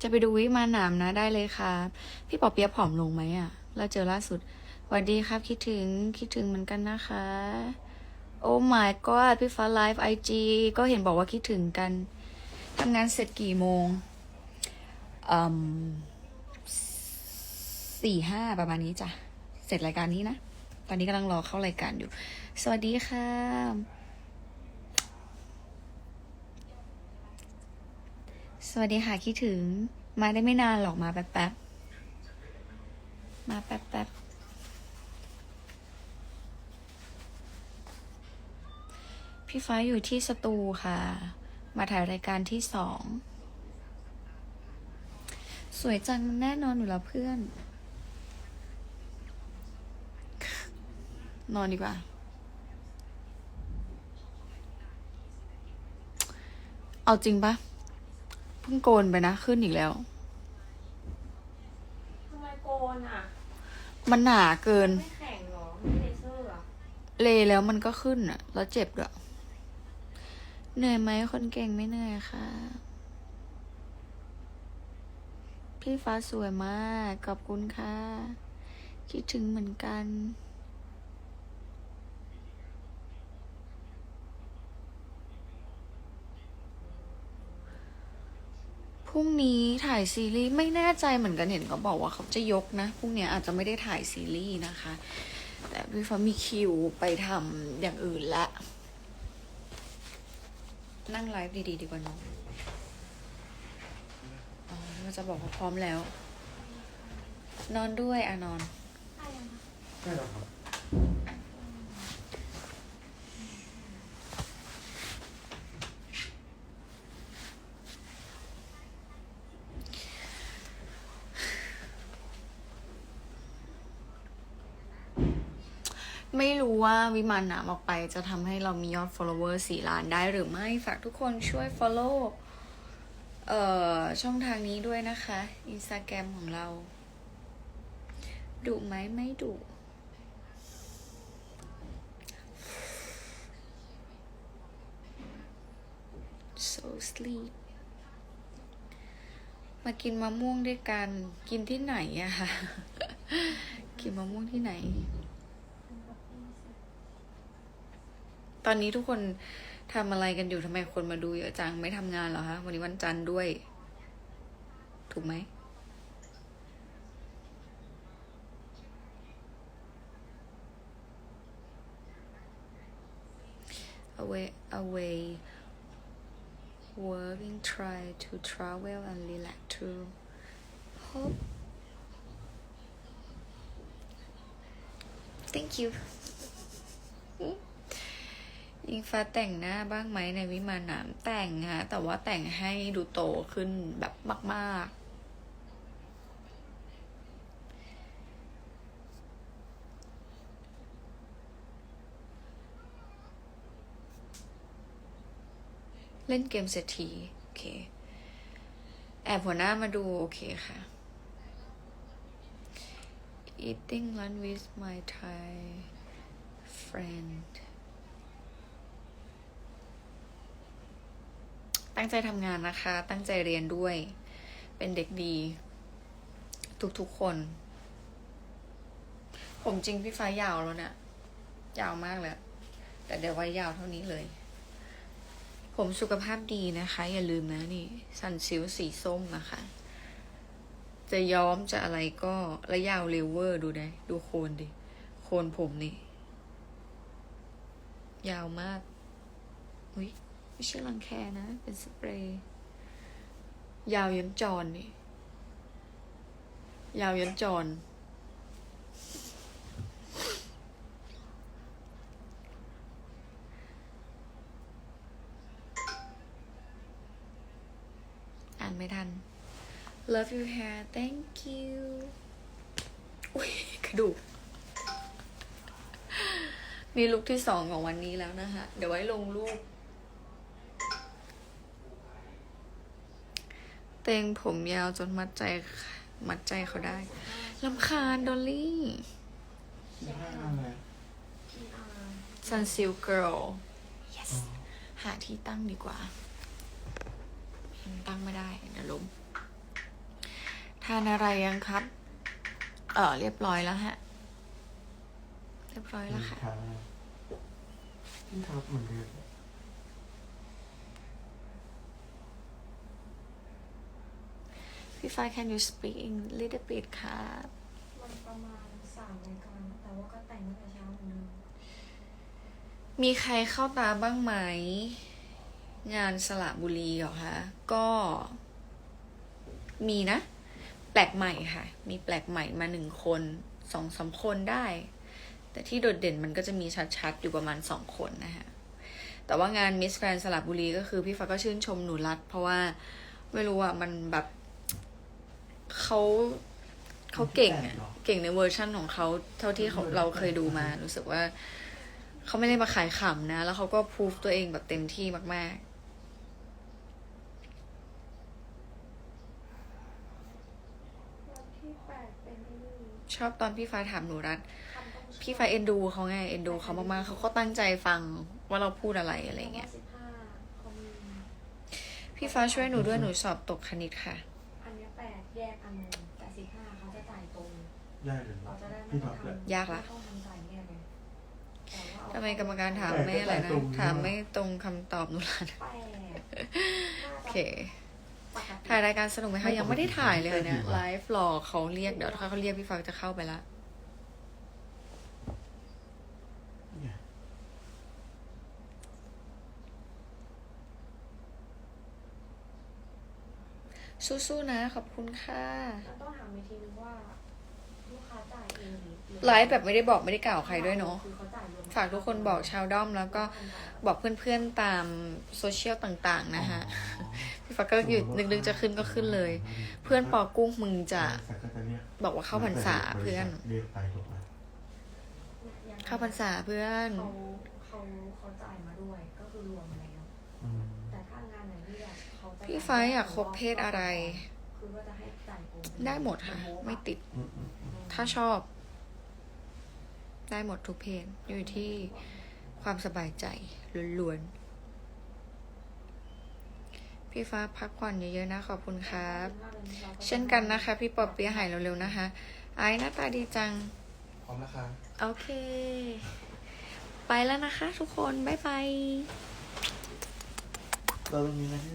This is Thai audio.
จะไปดูวิมานหนามนะได้เลยครับ พี่ปอเปียะผอมลงไหมอะ่ะ เราเจอล่าสุดสวัสดีครับ คิดถึงคิดถึงเหมือนกันนะคะ โอ้ my god พี่ฟ้าไลฟ์ไอจีก็เห็นบอกว่าคิดถึงกันทำงานเสร็จกี่โมงอืมสี่ห้าประมาณนี้จ้ะ เสร็จรายการนี้นะ ตอนนี้กำลังรอเข้ารายการอยู่ สวัสดีค่ะ สวัสดีค่ะคิดถึง มาได้ไม่นานหรอกมาแป๊บๆมาแป๊บๆพี่ฟ้าอยู่ที่สตูค่ะ มาถ่ายรายการที่สอง สวยจังแน่นอนอยู่แล้วเพื่อน นอนดีกว่า เอาจริงปะ พิ่งโกนไปนะ ขึ้นอีกแล้ว ทำไมโกนอะ มันหนาเกิน ไม่แข็งเหรอไม่เลเซอร์เหรอะเลแล้วมันก็ขึ้นอะ แล้วเจ็บด้วยเหนื่อยไหมคนเก่งไม่เหนื่อยค่ะ พี่ฟ้าสวยมาก ขอบคุณค่ะ คิดถึงเหมือนกัน พรุ่งนี้ถ่ายซีรีส์ไม่แน่ใจเหมือนกันเห็นเขาบอกว่าเขาจะยกนะพรุ่งนี้อาจจะไม่ได้ถ่ายซีรีส์นะคะ แต่พี่ฟ้ามีคิวไปทำอย่างอื่นละ นั่งไลฟ์ดีๆดีกว่าน้องอ๋อเราจะบอกว่าพร้อมแล้ว นอนด้วยอะนอน ใช่แล้วครับ ไม่รู้ว่าวิมานหนามออกไปจะทำให้เรามียอด follower 4ล้านได้หรือไม่ ฝากทุกคนช่วย follow เอ่อ ช่องทางนี้ด้วยนะคะ Instagram ของเรา ดุไหมไม่ดุ so sleep มากินมะม่วงด้วยกัน กินที่ไหนอะคะ กินมะม่วงที่ไหน ตอนนี้ทุกคนทำอะไรกันอยู่ทำไมคนมาดูเยอะจังไม่ทำงานเหรอคะวันนี้วันจันทร์ด้วย ถูกไหม away away working try to travel and relax too hope thank you อิงฟ้าแต่งหน้าบ้างไหมในวิมานนามแต่งฮะแต่ว่าแต่งให้ดูโตขึ้นแบบมาก ๆ เล่นเกมเศรษฐีโอเค แอบหัวหน้ามาดู โอเคค่ะ eating lunch with my Thai friend ตั้งใจทำงานนะคะ ตั้งใจเรียนด้วย เป็นเด็กดี ทุกๆคน ผมจริงพี่ฟ้ายาวแล้วเนะี่ยยาวมากเลยแต่เดี๋ยวไว้ยาวเท่านี้เลย ผมสุขภาพดีนะคะ อย่าลืมนะนี่ สันซิลสีส้มนะคะ จะย้อมจะอะไรก็ระยาวเรเวอร์ดูได้ดูโคนดิ โคนผมนี่ ยาวมากอุ้ย ไม่ใช่รังแคนะ เป็นสเปรย์ ยาวยันจรนี่ ยาวยันจร อ่านไม่ทัน love your hair thank you อุ้ยกระดูกนี่ลุกที่สองของวันนี้แล้วนะคะ เดี๋ยวไว้ลงรูป ตงผมยาวจนมัดใจ มัดใจเขาได้ลำคาญดอลลี่ยี่ห้ออะไร Sunsil Girl yes หาที่ตั้งดีกว่า ตั้งไม่ได้เดี๋ยวล้มานอะไรยังครับ เออเรียบร้อยแล้วฮะ เรียบร้อยแล้วค่ะครับพี่ครับเหมือนเดิม พี่ฟ้า can you speak in little bit ครับมันประมาณสามรายการแต่ว่าก็แต่งตั้งแต่เช้าเหมือนเดิมมีใครเข้าตาบ้างไหม งานสระบุรีเหรอคะ ก็มีนะ แปลกใหม่ค่ะ มีแปลกใหม่มาหนึ่งคนสองสามคนได้ แต่ที่โดดเด่นมันก็จะมีชัดๆ อยู่ประมาณสองคนนะคะแต่ว่างานมิสแกรนสระบุรีก็คือพี่ฟ้าก็ชื่นชมหนูรัด เพราะว่าไม่รู้อะมันแบบ เขาเขาเก่งอะเก่งในเวอร์ชั่นของเขาเท่าที่เขาเราเคยดูมา รู้สึกว่าเขาไม่ได้มาขายขำนะ แล้วเขาก็พูฟตัวเองแบบเต็มที่มากวันที่แปดเป็นไอ้นี่ๆชอบตอนพี่ฟ้าถามหนูรัดคำต้องพี่ฟ้าเอ็นดูเขาไง เอ็นดูเขามากๆเขาก็ตั้งใจฟังว่าเราพูดอะไรอะไรเงี้ยสิบห้าเขามีพี่ฟ้าช่วยหนูด้วยหนูสอบตกคณิตค่ะ กอันหนึงแต่สิบห้าเขาจะจ่ายตรงได้เลยเราจะได้ไม่พี่ต้พัองบเลยทำยากละ ไม่ต้องทำจ่ายแยกไงแต่ว่าเอาทำไมกรรมการถามไม่อะไรนะถามไม่ตรงคำตอบหนูรัดแปดโอเคปกติ ถ่ายรายการสนุกไหมคะ ยังไม่ได้ถ่ายเลยเนี่ยไลฟ์รอเขาเรียกเดี๋ยวถ้าเขาเรียกพี่ฟ้าจะเข้าไปละ เนี่ย สู้ๆนะ ขอบคุณค่ะเราต้องถามอีกทีนึงว่าลูกค้าจ่ายเองหรือหรือไลฟ์แบบไม่ได้บอกไม่ได้กล่าวใครด้วยเนาะ คือเขาจ่ายรวมฝากทุกคนบอกชาวด้อมแล้วก็บอกเพื่อนๆตามโซเชียลต่างๆนะฮะ พี่ฟ้าก็หยุดนึกๆจะขึ้นก็ขึ้นเลย เพื่อนปอกุ้งมึงจะแต่ก็จะเรียกบอกว่าเข้าพรรษาเพื่อน เรียกไปถูกไหมอย่างเข้าพรรษาเพื่อน เขาเขาเขาจ่ายมาด้วยก็คือรวม แบบเขาจะพี่ฟ้าอยากคบเพศอะไรคือว่าจะให้จ่ายโอนได้หมดค่ะ ไม่ติดอืมอืมอืมถ้าชอบ ได้หมดทุกเพศอยู่ที่ความสบายใจล้วนๆ พี่ฟ้าพักผ่อนเยอะๆนะ ขอบคุณครับ เช่นกันนะคะ พี่ปอบเปียะหายเร็วๆนะคะ ไอ้หน้าตาดีจัง พร้อมแล้วค่ะโอเค ไปแล้วนะคะทุกคน บ๊ายบาย เราตรงนี้นะพี่